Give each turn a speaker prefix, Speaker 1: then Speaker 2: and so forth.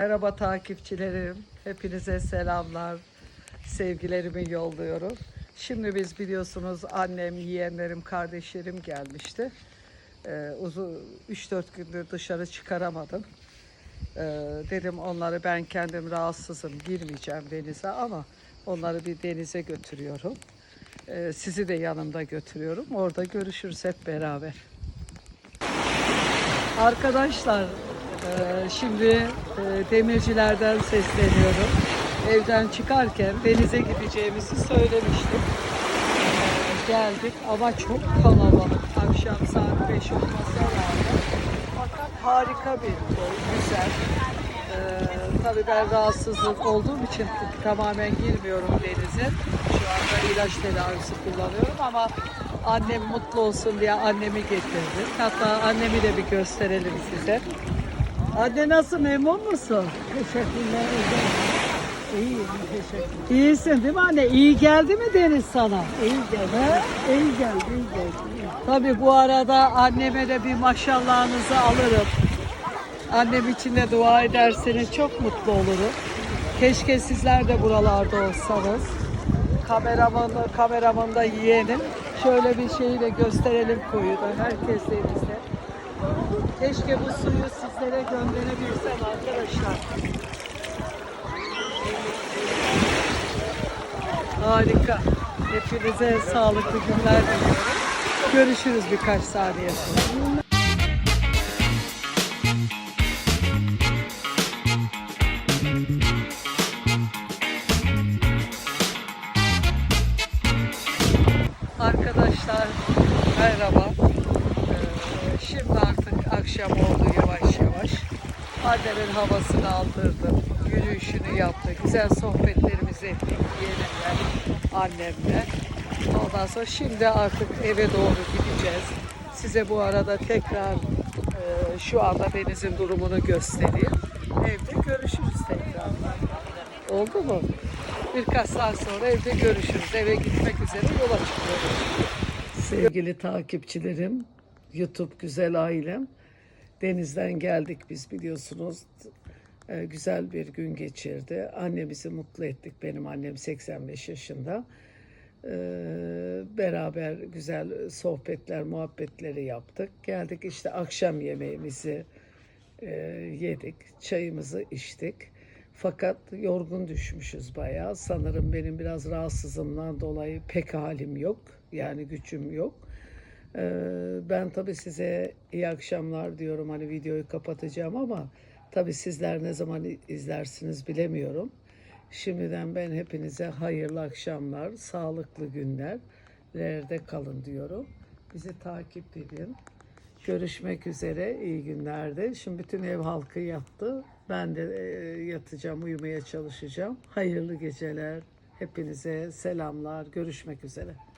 Speaker 1: Merhaba takipçilerim. Hepinize selamlar. Sevgilerimi yolluyorum. Şimdi biz biliyorsunuz annem, yeğenlerim, kardeşlerim gelmişti. Ee, uzun 3-4 gündür dışarı çıkaramadım. Ee, dedim onları ben kendim rahatsızım girmeyeceğim denize ama onları bir denize götürüyorum. Ee, sizi de yanımda götürüyorum. Orada görüşürüz hep beraber. Arkadaşlar şimdi e, demircilerden sesleniyorum. Evden çıkarken denize gideceğimizi söylemiştim. E, Geldik ama çok kalabalık. Akşam saat 5 olmasına rağmen. Fakat harika bir koy, güzel. Ee, tabii ben rahatsızlık olduğum için tamamen girmiyorum denize. Şu anda ilaç tedavisi kullanıyorum ama annem mutlu olsun diye annemi getirdim. Hatta annemi de bir gösterelim size. Anne nasıl memnun musun?
Speaker 2: Teşekkürler. İyiyim, teşekkür
Speaker 1: İyisin değil mi anne? İyi geldi mi deniz sana?
Speaker 2: İyi geldi. İyi geldi, iyi geldi.
Speaker 1: Tabii bu arada anneme de bir maşallahınızı alırım. Annem için de dua ederseniz çok mutlu olurum. Keşke sizler de buralarda olsanız. Kameramın, kameramın da yeğenim. Şöyle bir şeyi de gösterelim koyuda. Herkes denizde. Keşke bu suyu sizlere gönderebilsem arkadaşlar. Harika. Hepinize sağlıklı günler diliyorum. Görüşürüz birkaç saniye sonra. Arkadaşlar merhaba. Akşam oldu yavaş yavaş. Annemin havasını aldırdım. Yürüyüşünü yaptık. Güzel sohbetlerimizi ettik yeğenimle, annemle. Ondan sonra şimdi artık eve doğru gideceğiz. Size bu arada tekrar e, şu anda denizin durumunu göstereyim. Evde görüşürüz tekrar. Oldu mu? Birkaç saat sonra evde görüşürüz. Eve gitmek üzere yola çıkıyoruz. Sevgili takipçilerim, YouTube güzel ailem. Denizden geldik biz biliyorsunuz. Ee, güzel bir gün geçirdi. Annemizi mutlu ettik. Benim annem 85 yaşında. Ee, beraber güzel sohbetler, muhabbetleri yaptık. Geldik işte akşam yemeğimizi e, yedik, çayımızı içtik. Fakat yorgun düşmüşüz bayağı. Sanırım benim biraz rahatsızlığımdan dolayı pek halim yok. Yani gücüm yok. Ee, ben tabii size iyi akşamlar diyorum. Hani videoyu kapatacağım ama tabii sizler ne zaman izlersiniz bilemiyorum. Şimdiden ben hepinize hayırlı akşamlar, sağlıklı günlerlerde kalın diyorum. Bizi takip edin. Görüşmek üzere. iyi günlerde. Şimdi bütün ev halkı yattı. Ben de e, yatacağım, uyumaya çalışacağım. Hayırlı geceler. Hepinize selamlar. Görüşmek üzere.